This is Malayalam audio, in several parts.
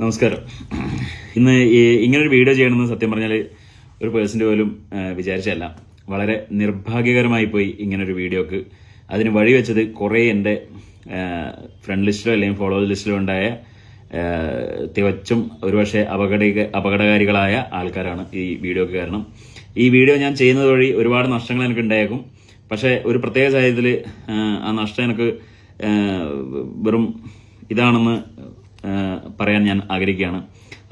നമസ്കാരം. ഇന്ന് ഈ ഇങ്ങനൊരു വീഡിയോ ചെയ്യണമെന്ന് സത്യം പറഞ്ഞാൽ ഒരു പേഴ്സന്റെ പോലും വിചാരിച്ചതല്ല. വളരെ നിർഭാഗ്യകരമായി പോയി ഇങ്ങനൊരു വീഡിയോക്ക്. അതിന് വഴിവെച്ചത് കുറേ എന്റെ ഫ്രണ്ട് ലിസ്റ്റിലോ അല്ലെങ്കിൽ ഫോളോവേഴ്സ് ലിസ്റ്റിലോ ഉണ്ടായ തികച്ചും ഒരുപക്ഷെ അപകട അപകടകാരികളായ ആൾക്കാരാണ് ഈ വീഡിയോക്ക് കാരണം. ഈ വീഡിയോ ഞാൻ ചെയ്യുന്നത് വഴി ഒരുപാട് നഷ്ടങ്ങൾ എനിക്ക് ഉണ്ടായേക്കും. പക്ഷേ ഒരു പ്രത്യേക സാഹചര്യത്തിൽ ആ നഷ്ടം എനിക്ക് വെറും ഇതാണെന്ന് പറയാൻ ഞാൻ ആഗ്രഹിക്കുകയാണ്.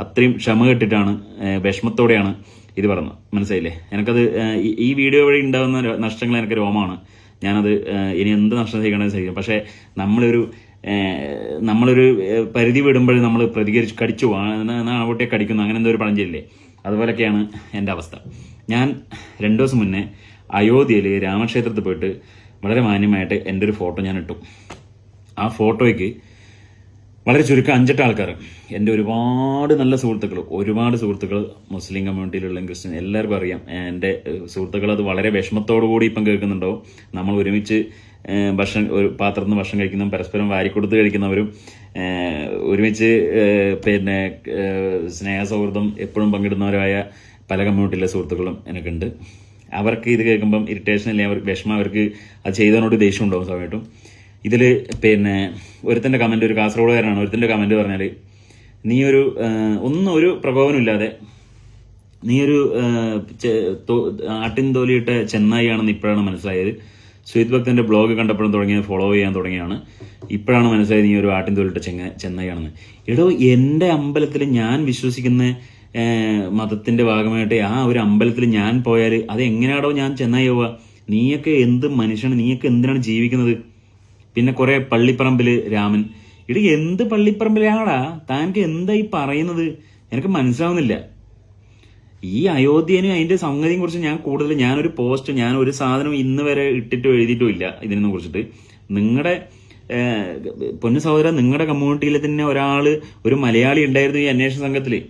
അത്രയും ക്ഷമ കെട്ടിട്ടാണ് വിഷമത്തോടെയാണ് ഇത് പറഞ്ഞത്. മനസ്സിലായില്ലേ? എനിക്കത് ഈ- വീഡിയോ വഴി ഉണ്ടാകുന്ന നഷ്ടങ്ങൾ എനിക്ക് രോമമാണ്. ഞാനത് ഇനി എന്ത് നഷ്ടം ചെയ്യണമെന്ന് ചോദിക്കും പക്ഷേ നമ്മളൊരു നമ്മളൊരു പരിധി വിടുമ്പോൾ നമ്മൾ പ്രതികരിച്ച് കടിച്ചു ആവട്ടെ കടിക്കുന്നു. അങ്ങനെ എന്തോ ഒരു പഴഞ്ചില്ലേ അതുപോലൊക്കെയാണ് എന്റെ അവസ്ഥ. ഞാൻ രണ്ടു ദിവസം മുന്നേ അയോധ്യയിൽ രാമക്ഷേത്രത്തിൽ പോയിട്ട് വളരെ മാന്യമായിട്ട് എന്റെ ഒരു ഫോട്ടോ ഞാൻ ഇട്ടു. ആ ഫോട്ടോയ്ക്ക് വളരെ ചുരുക്കം അഞ്ചെട്ട് ആൾക്കാർ എന്റെ ഒരുപാട് നല്ല സുഹൃത്തുക്കൾ ഒരുപാട് സുഹൃത്തുക്കൾ മുസ്ലിം കമ്മ്യൂണിറ്റിയിലുള്ള ക്രിസ്ത്യൻ എല്ലാവർക്കും അറിയാം. എന്റെ സുഹൃത്തുക്കൾ അത് വളരെ കൂടി ഇപ്പം കേൾക്കുന്നുണ്ടാവും. നമ്മൾ ഒരുമിച്ച് ഭക്ഷണം ഒരു പാത്രത്തിൽ നിന്ന് ഭക്ഷണം കഴിക്കുന്നതും പരസ്പരം വാരിക്കൊടുത്ത് കഴിക്കുന്നവരും ഒരുമിച്ച് പിന്നെ സ്നേഹസൗഹൃദം സ്നേഹ സൗഹൃദം എപ്പോഴും പങ്കിടുന്നവരായ പല കമ്മ്യൂണിറ്റിയിലെ സുഹൃത്തുക്കളും എനിക്കുണ്ട് അവർക്ക് ഇത് കേൾക്കുമ്പം ഇറിറ്റേഷൻ അല്ലെങ്കിൽ അവർ വിഷമം അവർക്ക് അത് ചെയ്തതിനോട് ദേഷ്യം ഉണ്ടാവും സ്വാഭാവികമായിട്ടും. ഇതിൽ പിന്നെ ഒരുത്തന്റെ കമന്റ് ഒരു കാസർഗോഡുകാരനാണ്. ഒരുത്തന്റെ കമന്റ് പറഞ്ഞാൽ നീ ഒരു ഒന്നും ഒരു പ്രകോപനമില്ലാതെ നീ ഒരു ആട്ടിൻ തോലിയിട്ട ചെന്നായിയാണെന്ന് ഇപ്പോഴാണ് മനസ്സിലായത്. ശ്രീത് ഭക്തന്റെ ബ്ലോഗ് കണ്ടപ്പോഴും തുടങ്ങിയത് ഫോളോ ചെയ്യാൻ തുടങ്ങിയാണ് ഇപ്പോഴാണ് മനസ്സിലായത് നീ ഒരു ആട്ടിൻ തോലിട്ട ചെങ്ങ ചെന്നായിയാണെന്ന്. എടോ എന്റെ അമ്പലത്തിൽ ഞാൻ വിശ്വസിക്കുന്ന മതത്തിന്റെ ഭാഗമായിട്ട് ആ ഒരു അമ്പലത്തിൽ ഞാൻ പോയാൽ അത് എങ്ങനെയാണോ ഞാൻ ചെന്നായി പോവുക നീയൊക്കെ എന്ത് മനുഷ്യനാണ് നീയൊക്കെ എന്തിനാണ് ജീവിക്കുന്നത്? പിന്നെ കുറെ പള്ളിപ്പറമ്പിൽ രാമൻ. ഇടി എന്ത് പള്ളിപ്പറമ്പിലാടാ? താനക്ക് എന്താ ഈ പറയുന്നത്? എനിക്ക് മനസ്സിലാവുന്നില്ല. ഈ അയോധ്യനും അതിന്റെ സംഗതിയും കുറിച്ച് ഞാൻ കൂടുതൽ ഞാനൊരു പോസ്റ്റ് ഞാൻ ഒരു സാധനം ഇന്ന് വരെ ഇട്ടിട്ടോ എഴുതിയിട്ടോ ഇല്ല ഇതിനെ കുറിച്ചിട്ട്. നിങ്ങളുടെ പൊന്നു സഹോദരൻ നിങ്ങളുടെ കമ്മ്യൂണിറ്റിയിൽ തന്നെ ഒരാൾ ഒരു മലയാളി ഉണ്ടായിരുന്നു ഈ അന്വേഷണ സംഘത്തിൽ.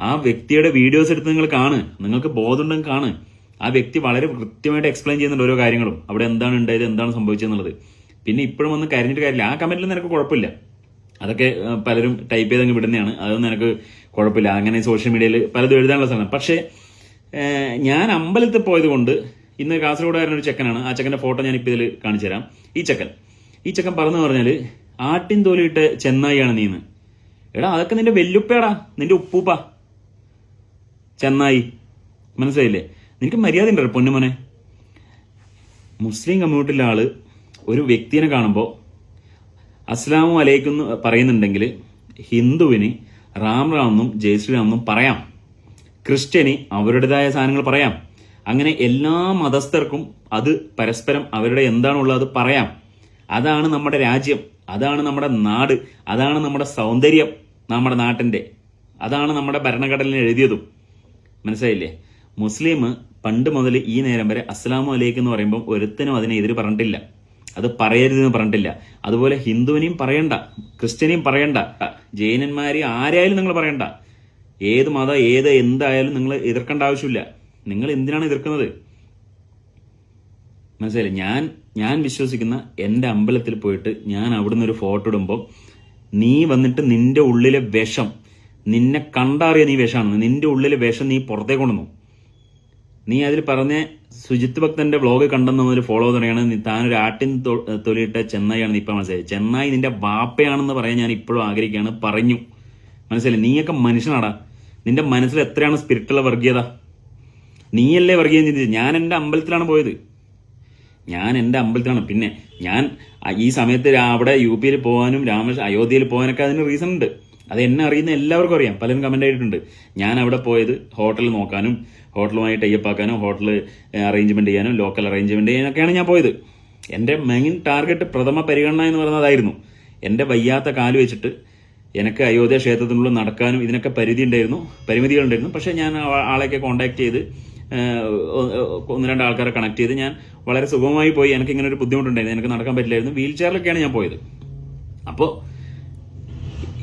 ആ വ്യക്തിയുടെ വീഡിയോസ് എടുത്ത് നിങ്ങൾ കാണ്. നിങ്ങൾക്ക് ബോധമുണ്ടെങ്കിൽ കാണ്. ആ വ്യക്തി വളരെ കൃത്യമായിട്ട് എക്സ്പ്ലെയിൻ ചെയ്യുന്നുണ്ട് ഓരോ കാര്യങ്ങളും. അവിടെ എന്താണ് ഉണ്ടായത് എന്താണ് സംഭവിച്ചതെന്നുള്ളത് പിന്നെ ഇപ്പോഴും ഒന്നും കരഞ്ഞിട്ട് കാര്യമില്ല. ആ കമന്റിൽ നിനക്ക് കുഴപ്പമില്ല. അതൊക്കെ പലരും ടൈപ്പ് ചെയ്തങ്ങ് വിടുന്നതാണ്. അതൊന്നും എനിക്ക് കുഴപ്പമില്ല. അങ്ങനെ സോഷ്യൽ മീഡിയയിൽ പലതും എഴുതാനുള്ള സ്ഥലം. പക്ഷേ ഞാൻ അമ്പലത്തിൽ പോയത് കൊണ്ട് ഇന്ന് കാസർഗോഡുകാരൻ ഒരു ചെക്കനാണ്. ആ ചെക്കന്റെ ഫോട്ടോ ഞാൻ ഇപ്പോൾ ഇതിൽ കാണിച്ചു തരാം. ഈ ചെക്കൻ. ഈ ചെക്കൻ പറഞ്ഞു പറഞ്ഞാൽ ആട്ടിൻ തോലിയിട്ട് ചെന്നായിയാണ് നീന്ന്. എടാ അതൊക്കെ നിന്റെ വെല്ലുപ്പേടാ നിന്റെ ഉപ്പൂപ്പ. ചെന്നായി. മനസ്സിലായില്ലേ? നിനക്ക് മര്യാദ ഉണ്ടോ പൊന്നുമോനെ? മുസ്ലിം കമ്മ്യൂണിറ്റിയിലെ ആൾ ഒരു വ്യക്തിനെ കാണുമ്പോൾ അസ്ലാമു അലൈക്കും എന്ന് പറയുന്നുണ്ടെങ്കിൽ ഹിന്ദുവിന് റാം റാം എന്നും ജയ് ശ്രീറാം എന്നും പറയാം. ക്രിസ്ത്യന് അവരുടേതായ സാധനങ്ങൾ പറയാം. അങ്ങനെ എല്ലാ മതസ്ഥർക്കും അത് പരസ്പരം അവരുടെ എന്താണുള്ളത് അത് പറയാം. അതാണ് നമ്മുടെ രാജ്യം. അതാണ് നമ്മുടെ നാട്. അതാണ് നമ്മുടെ സൗന്ദര്യം നമ്മുടെ നാട്ടിന്റെ അതാണ് നമ്മുടെ ഭരണഘടനയിൽ എഴുതിയതും. മനസ്സിലായില്ലേ? മുസ്ലിം പണ്ട് മുതൽ ഈ നേരം വരെ അസ്സലാമു അലൈക്കും എന്ന് പറയുമ്പോൾ ഒരുത്തനും അതിനെ എതിര് പറഞ്ഞിട്ടില്ല. അത് പറയരുതെന്ന് പറഞ്ഞിട്ടില്ല. അതുപോലെ ഹിന്ദുവിനെയും പറയണ്ട ക്രിസ്ത്യനെയും പറയണ്ട ജൈനന്മാരെയും ആരായാലും നിങ്ങൾ പറയണ്ട. ഏത് മതം ഏത് എന്തായാലും നിങ്ങൾ എതിർക്കേണ്ട ആവശ്യമില്ല. നിങ്ങൾ എന്തിനാണ് എതിർക്കുന്നത്? മനസ്സിലായില്ലേ? ഞാൻ ഞാൻ വിശ്വസിക്കുന്ന എന്റെ അമ്പലത്തിൽ പോയിട്ട് ഞാൻ അവിടുന്ന് ഒരു ഫോട്ടോ ഇടുമ്പോൾ നീ വന്നിട്ട് നിന്റെ ഉള്ളിലെ വിഷം നിന്നെ കണ്ടറിയ നീ വിഷമാണ്. നിന്റെ ഉള്ളിലെ വിഷം നീ പുറത്തേക്ക് കൊണ്ടുവന്നു. നീ അതിൽ പറഞ്ഞ സുജിത് ഭക്തന്റെ വ്ളോഗ് കണ്ടെന്ന് ഒരു ഫോളോ തുടങ്ങിയാണ് നീ താനൊരു ആട്ടിൻ തൊലിയിട്ട ചെന്നൈയാണ് നീ ഇപ്പം മനസ്സിലായത്. ചെന്നായി നിന്റെ വാപ്പയാണെന്ന് പറയാൻ ഞാൻ ഇപ്പോഴും ആഗ്രഹിക്കുകയാണ്. പറഞ്ഞു. മനസ്സിലായി നീയൊക്കെ മനുഷ്യനാടാ. നിന്റെ മനസ്സിൽ എത്രയാണ് സ്പിരിറ്റുള്ള വർഗീയത? നീയല്ലേ വർഗീയം ചിന്തിച്ചത് ഞാൻ എന്റെ അമ്പലത്തിലാണ് പോയത്. ഞാൻ എന്റെ അമ്പലത്തിലാണ്. പിന്നെ ഞാൻ ഈ സമയത്ത് അവിടെ യു പിയിൽ പോകാനും രാമ അയോധ്യയിൽ പോകാനൊക്കെ അതിന് റീസൺ ഉണ്ട്. അത് എന്നെ അറിയുന്ന എല്ലാവർക്കും അറിയാം. പലരും കമന്റ് ആയിട്ടുണ്ട് ഞാൻ അവിടെ പോയത് ഹോട്ടൽ നോക്കാനും ഹോട്ടലുമായി ടൈപ്പ് ആക്കാനും ഹോട്ടൽ അറേഞ്ച്മെന്റ് ചെയ്യാനും ലോക്കൽ അറേഞ്ച്മെന്റ് ചെയ്യാനൊക്കെയാണ് ഞാൻ പോയത്. എന്റെ മെയിൻ ടാർഗറ്റ് പ്രഥമ പരിഗണന എന്ന് പറയുന്നതായിരുന്നു. എന്റെ വയ്യാത്ത കാൽ വെച്ചിട്ട് എനിക്ക് അയോധ്യ ക്ഷേത്രത്തിനുള്ളിൽ നടക്കാനും ഇതിനൊക്കെ പരിധി ഉണ്ടായിരുന്നു പരിമിതികളുണ്ടായിരുന്നു പക്ഷേ ഞാൻ ആളെയൊക്കെ കോൺടാക്ട് ചെയ്ത് ഒന്ന് രണ്ട് ആൾക്കാരെ കണക്ട് ചെയ്ത് ഞാൻ വളരെ സുഗമമായി പോയി. എനിക്ക് ഇങ്ങനെ ഒരു ബുദ്ധിമുട്ടുണ്ടായിരുന്നു. എനിക്ക് നടക്കാൻ പറ്റില്ലായിരുന്നു. വീൽ ചെയറിലൊക്കെയാണ് ഞാൻ പോയത്. അപ്പോൾ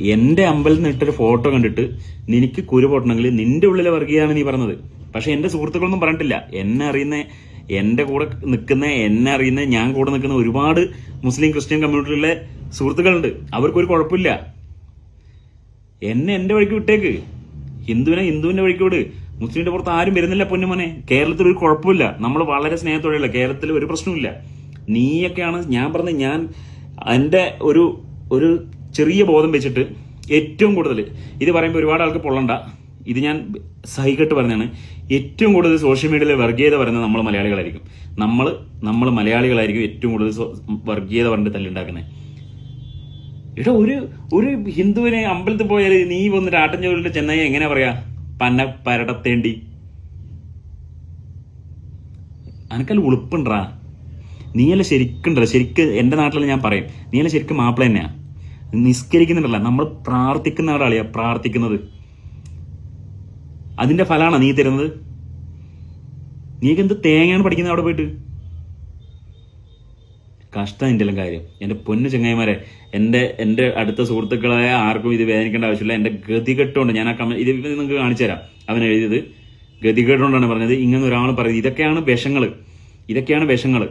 എന്റെ അമ്പലത്തിൽ നിന്ന് ഇട്ടൊരു ഫോട്ടോ കണ്ടിട്ട് നിനക്ക് കുരു പൊട്ടണമെങ്കിൽ നിന്റെ ഉള്ളിലെ വർഗീയാണ് നീ പറഞ്ഞത്. പക്ഷെ എന്റെ സുഹൃത്തുക്കളൊന്നും പറഞ്ഞിട്ടില്ല. എന്നെ അറിയുന്ന എന്റെ കൂടെ നിൽക്കുന്ന എന്നെ അറിയുന്ന ഞാൻ കൂടെ നിൽക്കുന്ന ഒരുപാട് മുസ്ലിം ക്രിസ്ത്യൻ കമ്മ്യൂണിറ്റിയിലെ സുഹൃത്തുക്കളുണ്ട്. അവർക്കൊരു കുഴപ്പമില്ല. എന്നെ എന്റെ വഴിക്ക് വിട്ടേക്ക്. ഹിന്ദുവിനെ ഹിന്ദുവിന്റെ വഴിക്ക് വിട്. മുസ്ലിമിന്റെ പുറത്ത് ആരും വരുന്നില്ല പൊന്നുമോനെ കേരളത്തിൽ ഒരു കുഴപ്പമില്ല. നമ്മൾ വളരെ സ്നേഹത്തോടെയല്ല. കേരളത്തിൽ ഒരു പ്രശ്നമില്ല നീയൊക്കെയാണ് ഞാൻ പറഞ്ഞ ഞാൻ എന്റെ ഒരു ഒരു ചെറിയ ബോധം വെച്ചിട്ട് ഏറ്റവും കൂടുതൽ ഇത് പറയുമ്പോൾ ഒരുപാട് ആൾക്ക് പൊള്ളണ്ട. ഇത് ഞാൻ സഹികെട്ട് പറഞ്ഞാണ്. ഏറ്റവും കൂടുതൽ സോഷ്യൽ മീഡിയയിൽ വർഗീയത പറയുന്നത് നമ്മൾ മലയാളികളായിരിക്കും. നമ്മൾ നമ്മൾ മലയാളികളായിരിക്കും ഏറ്റവും കൂടുതൽ വർഗീയത പറഞ്ഞിട്ട് തല്ലുണ്ടാക്കുന്നത് എടാ ഒരു ഒരു ഹിന്ദുവിനെ അമ്പലത്തിൽ പോയാൽ നീ വന്നിട്ട് ആട്ടം ചോദിച്ചിട്ട് ചെന്നൈ എങ്ങനെ പറയാ? പന്ന പരടത്തേണ്ടി. അനക്കല്ല ഉളുപ്പുണ്ടാ നീയല്ല ശരിക്കുണ്ടല്ലോ. ശരിക്ക് എന്റെ നാട്ടിൽ ഞാൻ പറയും. നീയല്ല ശരിക്കും മാപ്പിള തന്നെയാ. നിസ്കരിക്കുന്നുണ്ടല്ല. നമ്മൾ പ്രാർത്ഥിക്കുന്ന ആളാളിയാ പ്രാർത്ഥിക്കുന്നത്. അതിന്റെ ഫലമാണ് നീ തരുന്നത്? നീക്ക് എന്ത് തേങ്ങയാണ് പഠിക്കുന്നത് അവിടെ പോയിട്ട്? കഷ്ടം എന്റെ എല്ലാം കാര്യം. എന്റെ പൊന്നു ചെങ്ങായിമാരെ എന്റെ എന്റെ അടുത്ത സുഹൃത്തുക്കളായ ആർക്കും ഇത് വേദനിക്കേണ്ട ആവശ്യമില്ല. എന്റെ ഗതികെട്ടുകൊണ്ട് ഞാൻ ആ കമ ഇത് നിങ്ങൾക്ക് കാണിച്ചു തരാം. അവൻ എഴുതിയത് ഗതികെട്ടുകൊണ്ടാണ് പറഞ്ഞത്. ഇങ്ങനെ ഒരാൾ പറയുന്നത്. ഇതൊക്കെയാണ് വിഷങ്ങൾ ഇതൊക്കെയാണ് വിഷങ്ങൾ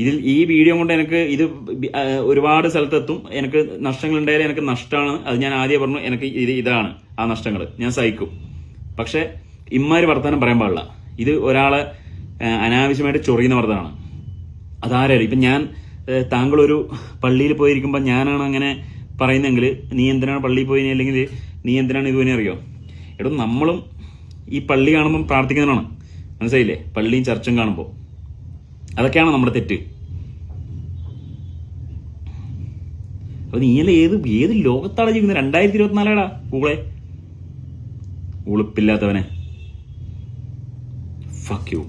ഇതിൽ ഈ വീഡിയോ കൊണ്ട് എനിക്ക് ഇത് ഒരുപാട് സ്ഥലത്തെത്തും. എനിക്ക് നഷ്ടങ്ങൾ ഉണ്ടായാലും എനിക്ക് നഷ്ടമാണ് അത് ഞാൻ ആദ്യം പറഞ്ഞു എനിക്ക് ഇത് ഇതാണ് ആ നഷ്ടങ്ങൾ ഞാൻ സഹിക്കും. പക്ഷെ ഇമ്മാര് വർത്തമാനം പറയാൻ പാടില്ല. ഇത് ഒരാളെ അനാവശ്യമായിട്ട് ചൊറിയുന്ന വർത്തമാനമാണ് അതാരും ഇപ്പം ഞാൻ താങ്കളൊരു പള്ളിയിൽ പോയിരിക്കുമ്പോൾ ഞാനാണ് അങ്ങനെ പറയുന്നെങ്കിൽ നീ എന്തിനാണ് പള്ളിയിൽ പോയി അല്ലെങ്കിൽ നീ എന്തിനാണ് ഇതുപോലെ അറിയോ? എടോ നമ്മളും ഈ പള്ളി കാണുമ്പം പ്രാർത്ഥിക്കുന്നതാണ് മനസ്സിലായില്ലേ? പള്ളിയും ചർച്ചും കാണുമ്പോൾ അതൊക്കെയാണ് നമ്മുടെ തെറ്റ്. അപ്പൊ നീയല്ല ഏത് ഏത് ലോകത്താണ് ജീവിക്കുന്നത്? രണ്ടായിരത്തി ഇരുപത്തിനാലാടാ കൂളെ ഉളുപ്പില്ലാത്തവനെ. Fuck U